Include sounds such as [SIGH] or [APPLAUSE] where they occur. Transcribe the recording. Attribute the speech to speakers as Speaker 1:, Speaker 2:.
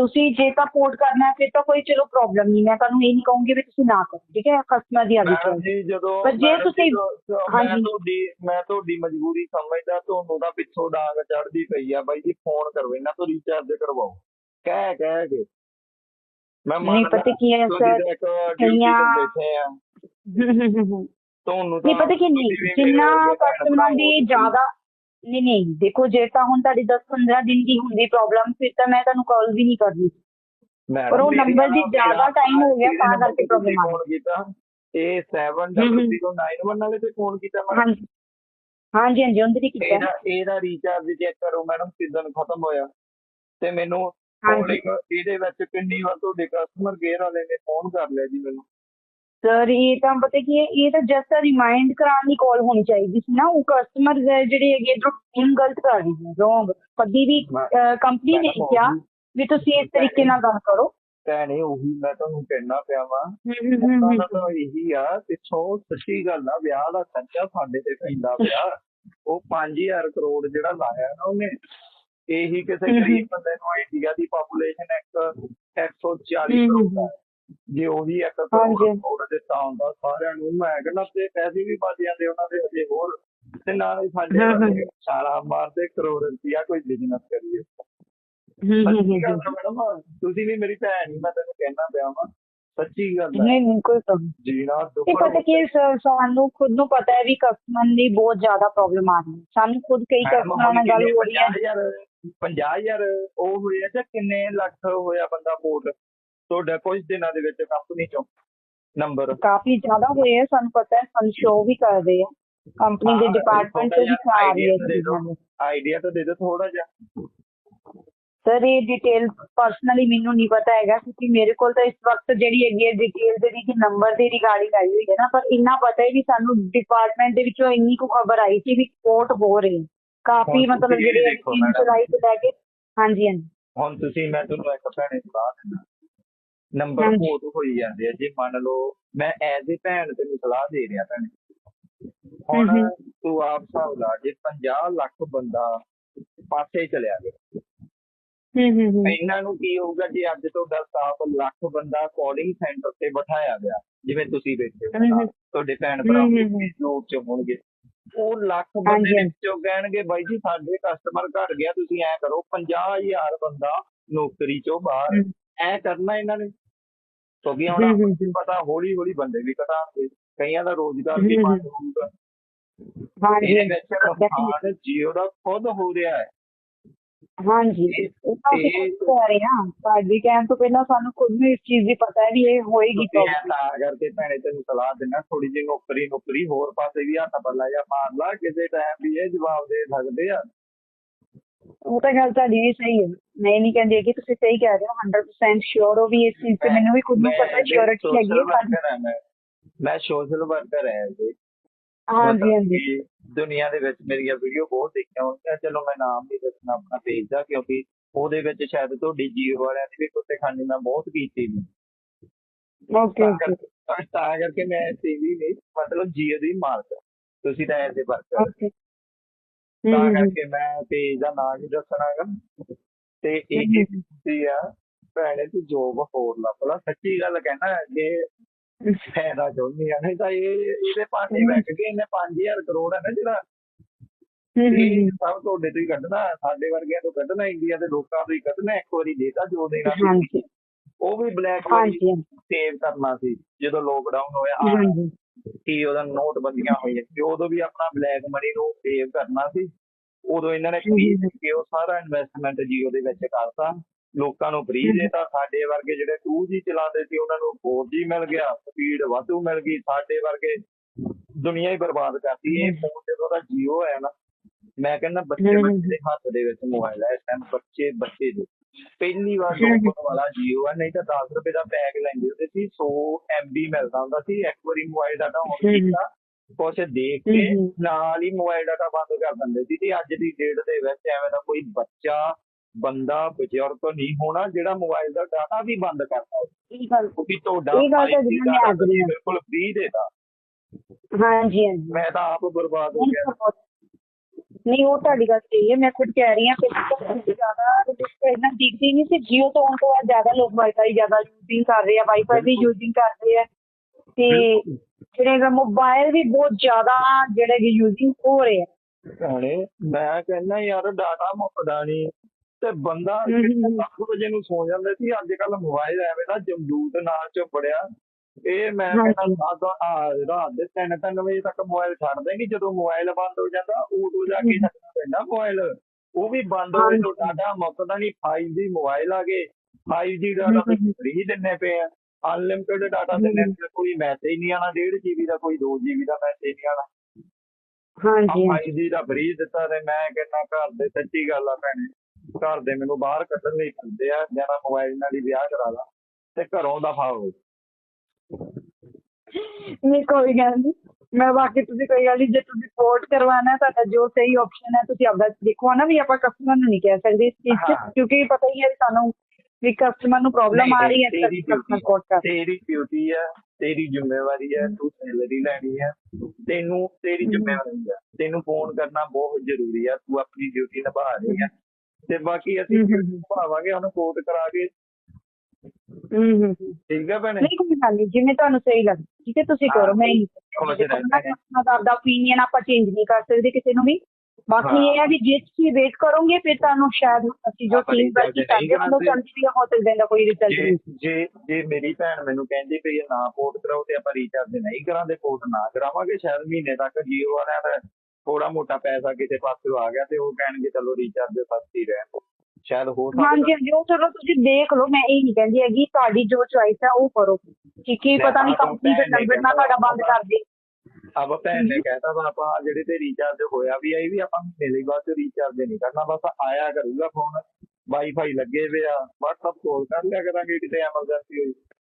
Speaker 1: ਤੁਸੀਂ ਜੇ ਤਾਂ ਪੋਰਟ ਕਰਨਾ ਹੈ, ਫਿਰ ਤਾਂ ਕੋਈ ਚਲੋ ਪ੍ਰੋਬਲਮ ਨਹੀਂ। ਮੈਂ ਤੁਹਾਨੂੰ ਇਹ ਨਹੀਂ ਕਹੂੰਗੀ ਵੀ ਤੁਸੀਂ ਨਾ ਕਰੋ ਠੀਕ ਹੈ? ਕਸਟਮਰ ਦੀ
Speaker 2: ਮੈਡਮ
Speaker 1: choice
Speaker 2: ਜੀ ਜਦੋਂ
Speaker 1: ਪਰ ਜੇ ਤੁਸੀਂ- ਹਾਂਜੀ।
Speaker 2: ਮੈਂ ਤੁਹਾਡੀ ਮੈਂ ਤੁਹਾਡੀ ਮਜਬੂਰੀ ਸਮਝਦਾ ਤੁਹਾਨੂੰ ਤਾਂ ਪਿੱਛੋਂ ਡਾਂਗ ਚੜਦੀ ਪਈ ਆ ਬਾਈ ਜੀ ਫੋਨ ਕਰੋ ਇਹਨਾਂ ਤੋਂ ਰੀਚਾਰਜ ਕਰਵਾਓ। ਕਹਿ ਕਹਿ ਕੇ। ਮੈਂ
Speaker 1: ਨਹੀਂ ਪਤਾ ਕੀ ਹੈ ਸਰ ਕਈਆਂ-
Speaker 2: ਤੇ [LAUGHS] ਤੁਹਾਨੂੰ
Speaker 1: ਨਹੀਂ
Speaker 2: ਤਾਂ
Speaker 1: ਪਤਾ ਕੀ ਨਹੀਂ ਜਿੰਨਾ ਕਸਟਮਰਾਂ ਦੀ
Speaker 2: ਹੋ।
Speaker 1: ਜ਼ਿਆਦਾ ਨਹੀਂ ਨਹੀਂ ਦੇਖੋ ਜੇ ਤਾਂ ਹੁਣ ਤੁਹਾਡੀ 10-15 ਦਿਨ ਦੀ ਹੁੰਦੀ ਪ੍ਰੋਬਲਮ ਫਿਰ ਤਾਂ ਮੈਂ ਤੁਹਾਨੂੰ ਕਾਲ ਵੀ ਨਹੀਂ
Speaker 2: ਮੈਡਮ
Speaker 1: ਪਰ ਉਹ number ਦੀ ਜ਼ਿਆਦਾ time ਹੋ ਗਿਆ, ਤਾਂ ਕਰਕੇ
Speaker 2: ਤੇ
Speaker 1: problem ਆ ਗਈ।
Speaker 2: ਇਹ 7091 ਵਾਲੇ ਤੇ ਫੋਨ ਕੀਤਾ ਮੈਡਮ
Speaker 1: ਹਾਂਜੀ। ਹਾਂਜੀ ਹਾਂਜੀ ਉਹਦੇ ਲਈ ਕੀਤਾ।
Speaker 2: ਇਹਦਾ ਰੀਚਾਰਜ ਚੈੱਕ ਕਰੋ ਮੈਡਮ ਕਿਦਨ ਖਤਮ ਹੋਇਆ। ਤੇ ਮੈਨੂੰ ਇਹਦੇ ਵਿੱਚ ਕਿੰਨੀ ਵਾਰ ਤੁਹਾਡੇ ਕਸਟਮਰ ਕੇਅਰ ਵਾਲੇ ਨੇ ਫੋਨ ਕਰ ਲਿਆ ਜੀ ਮੈਨੂੰ।
Speaker 1: ਸਰ ਇਹ ਤਾਂ ਪਤਾ ਕੀ ਹੈ ਇਹ ਤਾਂ ਜਸਟ ਰਿਮਾਈਂਡ ਕਰਾਉਣ ਦੀ ਕਾਲ ਹੋਣੀ ਚਾਹੀਦੀ ਸੀ ਨਾ ਉਹ ਕਸਟਮਰ ਜਿਹੜੇ ਹੈਗੇ ਇਧਰੋਂ ਟੀਮ ਗਲਤ ਕਰ ਰਹੀ ਹੈ ਰੋਂਗ ਕਦੀ ਵੀ ਕੰਪਨੀ ਨੇ ਕਿਹਾ ਵੀ ਤੁਸੀਂ ਇਸ ਤਰੀਕੇ ਨਾਲ ਗੱਲ ਕਰੋ
Speaker 2: ਭੈਣੇ ਉਹੀ ਮੈਂ ਤੁਹਾਨੂੰ ਕਹਿਣਾ ਪਿਆ ਵਾਂ ਉਹਨਾਂ। ਦਾ ਇਹੀ ਆ ਪਿੱਛੋਂ ਸੱਚੀ ਗੱਲ ਆ ਵਿਆਹ ਦਾ ਖਰਚਾ ਸਾਡੇ ਤੇ ਪੈਂਦਾ ਪਿਆ ਉਹ 5000 ਕਰੋੜ ਜਿਹੜਾ ਲਾਇਆ ਨਾ ਉਹਨੇ ਇਹੀ ਕਿਸੇ। ਗਰੀਬ ਬੰਦੇ ਨੂੰ ਇੰਡੀਆ ਦੀ ਪਾਪੂਲੇਸ਼ਨ ਇੱਕ 140
Speaker 1: ਹਮ,
Speaker 2: ਕਰੋੜ। ਹੈ ਜੇ ਉਹੀ ਇੱਕ। ਕਰੋੜ ਦਿੱਤਾ ਹੁੰਦਾ ਸਾਰਿਆਂ ਨੂੰ ਮੈਂ ਕਹਿੰਦਾ ਤੇ ਪੈਸੇ ਵੀ ਬਚ ਜਾਂਦੇ ਉਹਨਾਂ ਦੇ ਅਜੇ ਹੋਰ। ਤੇ ਨਾਲੇ ਸਾਡੇ
Speaker 1: ਹਮ।
Speaker 2: ਵਰਗੇ ਸਾਰਾ ਮਾਰਦੇ ਕਰੋੜ ਰੁਪਇਆ ਕੋਈ ਬਿਜ਼ਨਸ ਕਰੀਏ। ਤੁਸੀਂ ਵੀ ਮੇਰੀ ਭੈਣ ਹੀ ਮੈਂ ਤੈਨੂੰ ਕਹਿਣਾ ਪਿਆ ਵਾਂ ਸੱਚੀ ਗੱਲ ਹੈ
Speaker 1: ਨਹੀਂ ਨਹੀਂ ਕੋਈ ਨਹੀਂ।
Speaker 2: ਜੀਣਾ
Speaker 1: ਇਹ
Speaker 2: ਦੁੱਖ
Speaker 1: ਪਤਾ ਕੀ ਹੈ ਸਾਨੂੰ ਖੁਦ ਨੂੰ ਪਤਾ ਹੈ ਵੀ ਕਸਟਮਰ ਦੀ ਬਹੁਤ ਜ਼ਿਆਦਾ ਪ੍ਰੋਬਲਮ ਆ ਰਹੀ ਹੈ। ਸਾਨੂੰ ਖੁਦ ਕਈ ਕਸਟਮਰਾਂ ਨਾਲ ਗੱਲ ਹੋ ਰਹੀ ਹੈ।
Speaker 2: 50000 ਉਹ ਹੋਇਆ ਜਾਂ ਕਿੰਨੇ ਲੱਖ ਹੋਇਆ ਬੰਦਾ ਪੋਰਟ ਤੁਹਾਡਾ ਕੁਝ ਦਿਨਾਂ ਦੇ ਵਿੱਚ ਕੰਪਨੀ ਚੋਂ ਨੰਬਰ
Speaker 1: ਕਾਫੀ ਜ਼ਿਆਦਾ ਹੋਏ ਹੈ ਸਾਨੂੰ ਪਤਾ ਹੈ ਸਾਨੂੰ ਸ਼ੋਅ ਵੀ ਕਰਦੇ ਆ। ਕੰਪਨੀ ਦੇ
Speaker 2: ਹਾਂ,
Speaker 1: ਡਿਪਾਰਟਮੈਂਟ ਤੋਂ ਵੀ ਖਾ ਰਹੀ ਹੈ
Speaker 2: ਆਈਡੀਆ ਤਾਂ ਦੇ ਦਿਓ ਥੋੜਾ ਜਿਹਾ।
Speaker 1: ਸਰ ਇਹ ਡਿਟੇਲ ਪਰਸਨਲੀ ਮੈਨੂੰ ਨਹੀਂ ਪਤਾ ਹੈਗਾ ਕਿਉਂਕਿ ਮੇਰੇ ਕੋਲ ਤਾਂ ਇਸ ਵਕਤ ਜਿਹੜੀ ਹੈਗੀ ਹੈ ਡਿਟੇਲ ਜਿਹੜੀ ਕਿ ਨੰਬਰ ਦੀ ਰਿਗਾਰਡਿੰਗ ਆਈ ਹੋਈ ਹੈ ਨਾ ਪਰ ਇੰਨਾ ਪਤਾ ਹੈ ਵੀ ਸਾਨੂੰ ਡਿਪਾਰਟਮੈਂਟ ਦੇ ਵਿੱਚੋਂ ਇੰਨੀ ਕੁ ਖਬਰ ਆਈ ਸੀ ਵੀ ਕੋਰਟ ਹੋ ਰਹੇ। ਕਾਫੀ ਮਤਲਬ ਜਿਹੜੇ
Speaker 2: madam।
Speaker 1: ਜੁਲਾਈ ਤੋਂ ਲੈ ਕੇ ਹਾਂਜੀ ਹਾਂਜੀ।
Speaker 2: ਹੁਣ ਤੁਸੀਂ ਮੈਂ ਤੁਹਾਨੂੰ ਇੱਕ ਭੈਣੇ ਸਲਾਹ ਦਿੰਦਾ ਨੰਬਰ। ਪੋਰਟ ਹੋਈ ਜਾਂਦੇ ਆ ਜੇ ਮੰਨ ਲਓ ਮੈਂ ਐਜ਼ ਏ ਭੈਣ ਤੈਨੂੰ ਸਲਾਹ ਦੇ ਰਿਹਾ ਭੈਣੇ ਹੁਣ। ਤੂੰ ਆਪ ਹਿਸਾਬ ਲਾ ਜੇ 50 ਲੱਖ ਬੰਦਾ ਪਾਸੇ ਚਲਿਆ ਗਿਆ
Speaker 1: ਹੂੰ ਹੂੰ ਹੂੰ
Speaker 2: ਇਹਨਾਂ ਨੂੰ ਕੀ ਹੋਊਗਾ ਜੇ ਅੱਜ ਤੁਹਾਡਾ ਸਟਾਫ ਲੱਖ ਬੰਦਾ ਕਾਲਿੰਗ ਸੈਂਟਰ ਤੇ ਬਿਠਾਇਆ ਗਿਆ ਜਿਵੇਂ ਤੁਸੀਂ ਬੈਠੇ ਹੋ ਤੁਹਾਡੇ ਭੈਣ ਭਰਾ। ਲੋਕ ਚ ਹੋਣਗੇ ਉਹ ਲੱਖ ਬੰਦੇ। ਵਿੱਚੋਂ ਕਹਿਣਗੇ ਬਾਈ ਜੀ ਸਾਡੇ ਕਸਟਮਰ ਘਟ ਗਿਆ ਤੁਸੀਂ ਐ ਕਰੋ 50000 ਬੰਦਾ ਨੌਕਰੀ ਚੋਂ ਬਾਹਰ। ਐ ਕਰਨਾ ਇਹਨਾਂ ਨੇ। ਕਿਉਂਕਿ ਹੁਣ
Speaker 1: ਹਮ, ਹਮ,
Speaker 2: ਆਪਾਂ ਨੂੰ ਪਤਾ ਹੌਲੀ ਹੌਲੀ ਬੰਦੇ ਵੀ ਘਟਾਣਗੇ ਕਈਆਂ ਦਾ ਰੋਜ਼ਗਾਰ ਵੀ। ਬੰਦ ਹੋਊਗਾ।
Speaker 1: ਹਾਂਜੀ।
Speaker 2: ਇਹਦੇ ਵਿੱਚ। ਨੁਕਸਾਨ ਜੀਓ ਦਾ ਖੁਦ ਹੋ ਰਿਹਾ ਹੈ।
Speaker 1: ਹਾਂਜੀ। ਇਹ ਤਾਂ ਕਹਿ ਰਹੇ ਹਾਂ। ਤੁਹਾਡੀ ਕਹਿਣ ਤੋਂ ਪਹਿਲਾਂ ਸਾਨੂੰ ਖੁਦ ਨੂੰ ਇਸ ਚੀਜ਼ ਦੀ ਪਤਾ ਹੈ ਵੀ ਇਹ ਹੋਏਗੀ ਪ੍ਰੋਬਲਮ
Speaker 2: ਤਾਂ ਕਰਕੇ ਭੈਣੇ ਤੈਨੂੰ ਸਲਾਹ ਦਿੰਦਾ ਥੋੜੀ ਜਿਹੀ ਨੌਕਰੀ ਨੌਕਰੀ ਹੋਰ ਪਾਸੇ ਵੀ ਹੱਥ ਪੱਲਾ ਜਾਂ ਮਾਰ ਲਾ ਕਿਸੇ ਟਾਈਮ ਵੀ ਇਹ ਜਵਾਬ ਦੇ ਸਕਦੇ ਆ।
Speaker 1: ਉਹ ਤਾਂ ਗੱਲ ਤੁਹਾਡੀ ਵੀ ਸਹੀ ਹੈ। ਮੈਂ ਨਹੀਂ ਕਹਿੰਦੀ ਕਿ ਤੁਸੀਂ ਸਹੀ ਕਹਿ ਰਹੇ ਹੋ 100% ਸ਼ੋਰ ਹੋ ਵੀ ਇਸ ਚੀਜ਼ ਤੇ ਮੈਨੂੰ ਵੀ ਖੁਦ ਨੂੰ ਪਤਾ ਸ਼ੋਰਿਟੀ ਹੈਗੀ ਹੈ
Speaker 2: ਹਾਂ ਮੈਂ। ਸੋਸ਼ਲ ਵਰਕਰ ਹਾਂ ਜੀ।
Speaker 1: ਹਾਂਜੀ ਹਾਂਜੀ
Speaker 2: ਦੁਨੀਆ ਦੇ ਵਿੱਚ ਮੇਰੀਆਂ ਵੀਡੀਓ ਬਹੁਤ ਦੇਖੀਆਂ ਹੋਣਗੀਆਂ। ਚਲੋ ਮੈਂ ਨਾਮ ਨਹੀਂ ਦੱਸਣਾ ਆਪਣਾ ਪੇਜ ਦਾ ਕਿਉਂਕਿ ਉਹਦੇ ਵਿੱਚ ਸ਼ਾਇਦ ਤੁਹਾਡੀ ਜੀਓ ਵਾਲਿਆਂ ਦੀ ਵੀ ਕੁੱਤੇ ਖਾਣੀ ਮੈਂ ਬਹੁਤ ਕੀਤੀ ਨੇ
Speaker 1: ਓਕੇ
Speaker 2: ਤਾਂ
Speaker 1: ਓਕੇ
Speaker 2: ਕਰਕੇ ਤਾਂ ਕਰਕੇ ਮੈਂ ਟੀਵੀ ਨਹੀਂ ਮਤਲਬ ਜੀਓ ਦੀ ਮਾਲਕ ਤੁਸੀਂ ਤਾਂ ਐਸੇ ਵਰਕਰ
Speaker 1: ਓਕੇ
Speaker 2: ਤਾਂ ਕਰਕੇ ਮੈਂ ਪੇਜ ਦਾ ਨਾਮ ਨਹੀਂ ਦੱਸਣਾਗਾ। ਤੇ ਇਹ। ਕੀ ਆ ਭੈਣੇ ਤੂੰ ਜੋਬ ਹੋਰ ਲੱਭ ਲਾ। ਸੱਚੀ ਗੱਲ ਕਹਿਣਾ ਜੇ ਫਾਇਦਾ ਚਾਹੁੰਦੀ ਆ ਨਹੀਂ ਤਾਂ ਇਹ ਇਹਦੇ ਪਾਸੇ ਬੈਠ ਕੇ ਇਹਨੇ 5000 ਕਰੋੜ ਹੈ ਨਾ ਜਿਹੜਾ। ਇਹ ਸਭ ਤੁਹਾਡੇ ਤੋਂ ਹੀ ਕੱਢਣਾ ਸਾਡੇ ਵਰਗਿਆਂ ਤੋਂ ਕੱਢਣਾ ਇੰਡੀਆ ਦੇ ਲੋਕਾਂ ਤੋਂ ਹੀ ਕੱਢਣਾ ਇੱਕ ਵਾਰੀ ਦੇਤਾ ਜੋ ਦੇਣਾ ਸੀ। ਉਹ ਵੀ ਬਲੈਕ
Speaker 1: ਹਾਂਜੀ
Speaker 2: ਸੇਵ ਕਰਨਾ ਸੀ ਜਦੋਂ ਲੋਕਡਾਊਨ ਹੋਇਆ। ਕੀ ਉਹਦਾ ਨੋਟਬੰਦੀਆਂ ਹੋਈਆਂ ਸੀ ਉਦੋਂ ਵੀ ਆਪਣਾ ਬਲੈਕ ਮਨੀ ਨੂੰ ਸੇਵ ਕਰਨਾ ਸੀ। ਉਦੋਂ ਇਹਨਾਂ ਨੇ ਖਰੀਦ ਕੇ ਉਹ ਸਾਰਾ ਇਨਵੈਸਟਮੈਂਟ ਜੀਓ ਦੇ ਵਿੱਚ ਕਰਤਾ। ਲੋਕਾਂ ਨੂੰ ਫ੍ਰੀ। ਦੇਤਾ। ਸਾਡੇ ਵਰਗੇ ਜਿਹੜੇ 2G ਚਲਾਉਂਦੇ ਸੀ ਉਹਨਾਂ ਨੂੰ 4G ਮਿਲ ਗਿਆ। ਸਪੀਡ ਵਾਧੂ ਮਿਲ ਗਈ। ਸਾਡੇ ਵਰਗੇ ਦੁਨੀਆ ਹੀ ਬਰਬਾਦ ਕਰਤੀ। ਇਹ ਫੋਨ ਜਦੋਂ ਦਾ ਜੀਓ ਹੈ ਨਾ ਮੈਂ ਕਹਿੰਦਾ ਬੱਚੇ। ਬੱਚੇ ਦੇ ਹੱਥ ਦੇ ਵਿੱਚ ਮੋਬਾਈਲ ਹੈ ਇਸ ਟਾਈਮ ਬੱਚੇ ਬੱਚੇ ਦੇ ਪਹਿਲੀ ਵਾਰ
Speaker 1: ਹਮ।
Speaker 2: ਲੋਕਾਂ ਵਾਲਾ ਜੀਓ ਹੈ ਨਹੀਂ ਤਾਂ 10 ਰੁਪਏ ਦਾ ਪੈਕ ਲੈਂਦੇ ਹੁੰਦੇ ਸੀ 100 MB ਮਿਲਦਾ ਹੁੰਦਾ ਸੀ ਇੱਕ ਵਾਰੀ ਮੋਬਾਈਲ ਡਾਟਾ ਆਨ। ਕੀਤਾ ਕੁਛ ਦੇਖ ਕੇ। ਨਾਲ ਹੀ ਮੋਬਾਈਲ ਡਾਟਾ ਬੰਦ ਕਰ ਦਿੰਦੇ ਸੀ ਤੇ ਅੱਜ ਦੀ ਡੇਟ ਦੇ ਵਿੱਚ ਐਵੇਂ ਦਾ ਕੋਈ ਬੱਚਾ ਬੰਦਾ ਬਜ਼ੁਰਗ ਨਹੀਂ ਹੋਣਾ ਜਿਹੜਾ ਮੋਬਾਈਲ ਦਾ ਡਾਟਾ ਵੀ ਬੰਦ ਕਰਦਾ ਹੋਵੇ
Speaker 1: ਇਹ ਗੱਲ
Speaker 2: ਕਿਉਂਕਿ ਤੁਹਾਡਾ
Speaker 1: ਇਹ ਗੱਲ ਤਾਂ
Speaker 2: 5G
Speaker 1: ਜਿਵੇਂ।
Speaker 2: ਬਿਲਕੁਲ ਫ੍ਰੀ ਦੇਤਾ
Speaker 1: ਹਾਂਜੀ ਹਾਂਜੀ
Speaker 2: ਮੈਂ ਤਾਂ ਆਪ ਬਰਬਾਦ ਹੋ ਗਿਆ
Speaker 1: ਨਹੀਂ ਉਹ ਤੁਹਾਡੀ ਗੱਲ ਸਹੀ ਹੈ ਮੈਂ ਖੁਦ ਕਹਿ ਰਹੀ ਹਾਂ ਕਿ ਜ਼ਿਆਦਾ ਇਹਨਾਂ ਦਿਖਦੀ ਨਹੀਂ ਸੀ ਜੀਓ ਤੋਂ ਆਉਣ ਤੋਂ ਬਾਅਦ ਜ਼ਿਆਦਾ ਲੋਕ ਵਾਈਫਾਈ ਜ਼ਿਆਦਾ ਯੂਜ਼ਿੰਗ ਕਰ ਰਹੇ ਆ ਵਾਈਫਾਈ ਵੀ ਯੂਜ਼ਿੰਗ ਕਰ ਰਹੇ ਆ। ਤੇ ਜਿਹੜੇ ਮੋਬਾਈਲ ਵੀ ਬਹੁਤ ਜ਼ਿਆਦਾ ਜਿਹੜੇ ਕਿ ਯੂਜ਼ਿੰਗ ਹੋ ਰਹੇ ਆ।
Speaker 2: ਭੈਣੇ ਮੈਂ ਕਹਿੰਦਾ ਯਾਰ ਡਾਟਾ ਮੁੱਕਦਾ ਨਹੀਂ ਤੇ ਬੰਦਾ
Speaker 1: ਹਮ ਹਮ।
Speaker 2: 10 ਵਜੇ ਨੂੰ ਸੌ ਜਾਂਦਾ ਸੀ ਅੱਜ ਕੱਲ ਮੋਬਾਈਲ ਐਵੇਂ ਦਾ ਜਮਦੂਤ ਨਾਲ ਚ ਬੜਿਆ ਇਹ ਮੈਂ। ਕਹਿੰਦਾ ਰਾਤ ਆ ਰਾਤ ਦੇ 3-3 ਵਜੇ ਤੱਕ ਮੋਬਾਈਲ ਛੱਡ ਦੇਂਗੀ ਜਦੋਂ ਮੋਬਾਈਲ ਬੰਦ ਹੋ ਜਾਂਦਾ ਉਦੋਂ ਜਾ ਕੇ ਛੱਡਣਾ ਪੈਂਦਾ ਮੋਬਾਈਲ ਉਹ ਵੀ ਬੰਦ ਹੋਵੇ ਤੋਂ ਡਾਟਾ ਮੁੱਕਦਾ ਨਹੀਂ 5G ਮੋਬਾਈਲ ਆ ਗਏ। 5G ਡਾਟਾ
Speaker 1: ਹਮ।
Speaker 2: ਫ੍ਰੀ ਦਿੰਨੇ ਪਏ ਆ। ਅਨਲਿਮਿਟਿਡ ਡਾਟਾ ਦਿੰਨੇ ਪਏ, ਕੋਈ ਮੈਸੇਜ ਨਹੀਂ ਆਣਾ 1.5 GB ਦਾ ਕੋਈ 2 GB ਦਾ ਮੈਸੇਜ ਨਹੀਂ ਆਣਾ
Speaker 1: ਹਾਂਜੀ
Speaker 2: ਭਾਈ ਜੀ ਦਾ ਫ੍ਰੀ ਦਿੱਤਾ ਤੇ ਮੈਂ ਕਹਿੰਦਾ ਘਰ ਦੇ ਸੱਚੀ ਗੱਲ ਆ ਭੈਣੇ ਘਰ ਦੇ ਮੈਨੂੰ ਬਾਹਰ ਕੱਢਣ ਲਈ ਫਿਰਦੇ ਆ ਜਾਂ ਮੋਬਾਈਲ ਨਾਲ ਹੀ ਵਿਆਹ ਕਰਾ ਲਾ ਤੇ ਘਰੋਂ ਦਫਾ ਹੋ
Speaker 1: ਨਹੀਂ ਕੋਈ ਗੱਲ ਨਹੀਂ ਮੈਂ ਬਾਕੀ ਤੁਸੀਂ ਕੋਈ ਗੱਲ ਨਹੀਂ ਜੇ ਤੁਸੀਂ ਪੋਰਟ ਕਰਵਾਉਣਾ ਹੈ ਤੁਹਾਡਾ ਜੋ ਸਹੀ ਆਪਸ਼ਨ ਹੈ ਤੁਸੀਂ ਆਪਦਾ ਦੇਖੋ ਨਾ ਵੀ ਆਪਾਂ ਕਸਟਮਰ ਨੂੰ ਨਹੀਂ ਕਹਿ ਸਕਦੇ ਇਸ ਚੀਜ਼ 'ਚ
Speaker 2: ਹਾਂ।
Speaker 1: ਕਿਉਂਕਿ ਪਤਾ ਹੀ ਹੈ ਸਾਨੂੰ ਵੀ ਕਸਟਮਰ ਨੂੰ ਪ੍ਰੋਬਲਮ ਆ ਰਹੀ ਹੈ ਤਾਂ
Speaker 2: ਤੇਰੀ
Speaker 1: ਕਸਟਮਰ ਕੋਟ ਕਰ
Speaker 2: ਤੇਰੀ ਡਿਊਟੀ ਆ ਤੇਰੀ ਜ਼ਿੰਮੇਵਾਰੀ ਆ ਤੂੰ ਸੈਲਰੀ ਲੈਣੀ ਆ ਤੈਨੂੰ ਤੇਰੀ। ਜ਼ਿੰਮੇਵਾਰੀ ਆ ਤੈਨੂੰ ਫੋਨ ਕਰਨਾ ਬਹੁਤ ਜ਼ਰੂਰੀ ਆ ਤੂੰ ਆਪਣੀ ਡਿਊਟੀ ਨਿਭਾ ਰਹੀ ਆ ਤੇ ਬਾਕੀ ਅਸੀਂ। ਭਾਵਾਂਗੇ ਉਹਨੂੰ ਕੋਟ ਕਰਾ ਕੇ
Speaker 1: ਹੂੰ ਹੂੰ ਹੂੰ।
Speaker 2: ਠੀਕ ਆ ਭੈਣੇ
Speaker 1: ਨਹੀਂ ਕੋਈ ਗੱਲ ਨਹੀਂ ਜਿਵੇਂ ਤੁਹਾਨੂੰ ਸਹੀ ਲੱਗੇ ਠੀਕ ਹੈ ਤੁਸੀਂ ਕਰੋ ਮੈਂ ਹੀ
Speaker 2: ਖੁਸ਼ ਰਹਿਣਾ ਹੈ।
Speaker 1: ਆਪਦਾ opinion ਆਪਾਂ ਚੇਂਜ ਨਹੀਂ ਕਰ ਸਕਦੇ ਕਿਸੇ ਨੂੰ ਵੀ ਬਾਕੀ ਇਹ ਹੈ ਵੀ ਜੇ ਤੁਸੀਂ ਵੇਟ ਕਰੋਗੇ ਫਿਰ ਤੁਹਾਨੂੰ ਸ਼ਾਇਦ ਅਸੀਂ ਜੋ
Speaker 2: ਆਪਾਂ
Speaker 1: ਟੀਮ
Speaker 2: result
Speaker 1: ਵਰਕ
Speaker 2: ਨਹੀਂ
Speaker 1: ਕਰਦੇ ਹਾਂ ਉਹ
Speaker 2: ਕਰਾਂਗੇ।
Speaker 1: ਕੰਟੀਨਿਊ ਹੋ ਸਕਦਾ ਇਹਦਾ ਕੋਈ ਰਿਜ਼ਲਟ
Speaker 2: ਜੇ
Speaker 1: ਨਹੀਂ
Speaker 2: ਜੇ ਜੇ ਮੇਰੀ ਭੈਣ ਮੈਨੂੰ ਕਹਿੰਦੀ ਪਈ ਆ ਨਾ ਪੋਰਟ ਕਰਾਓ ਤੇ ਆਪਾਂ ਰੀਚਾਰਜ ਨਹੀਂ ਕਰਾਂਦੇ ਪੋਰਟ ਨਾ ਕਰਾਵਾਂਗੇ ਸ਼ਾਇਦ ਮਹੀਨੇ ਤੱਕ ਜੀਓ ਵਾਲਿਆਂ ਦਾ ਥੋੜਾ ਮੋਟਾ ਪੈਸਾ ਕਿਸੇ ਪਾਸੇ ਆ ਗਿਆ ਤੇ ਉਹ ਕਹਿਣਗੇ ਚਲੋ ਰੀਚਾਰਜ ਸਸਤੀ ਰਹਿਣ ਸ਼ਾਇਦ ਹੋ
Speaker 1: ਹਾਂਜੀ
Speaker 2: ਸਕਦਾ।
Speaker 1: ਹਾਂਜੀ ਉਹ ਚਲੋ ਤੁਸੀਂ ਦੇਖ ਲਓ ਮੈਂ ਇਹ ਨਹੀਂ ਕਹਿੰਦੀ ਹੈਗੀ ਤੁਹਾਡੀ ਜੋ ਚੁਆਇਸ ਹੈ ਉਹ ਕਰੋ। ਠੀਕ ਹੈ ਪਤਾ ਨਹੀਂ ਕੰਪਨੀ ਦਾ ਨੰਬਰ ਨਾ ਤੁਹਾਡਾ ਬੰਦ ਕਰ ਦੇ।
Speaker 2: ਅਬ ਭੈਣ ਨੇ ਕਹਿਤਾ ਵਾ ਆਪਾਂ ਜਿਹੜੇ ਤੇ ਰੀਚਾਰਜ ਹੋਇਆ ਵੀ ਆਈ ਵੀ ਆਪਾਂ ਮਹੀਨੇ ਲਈ ਬਾਅਦ ਰੀਚਾਰਜ ਨਹੀਂ ਕਰਨਾ ਬਸ ਆਇਆ ਕਰੂਗਾ ਫੋਨ ਵਾਈਫਾਈ ਲੱਗੇ ਵੇ ਆ WhatsApp ਕਾਲ ਕਰ ਲਿਆ ਕਰਾਂਗੇ ਕਿਤੇ ਐਮਰਜੈਂਸੀ ਹੋਈ।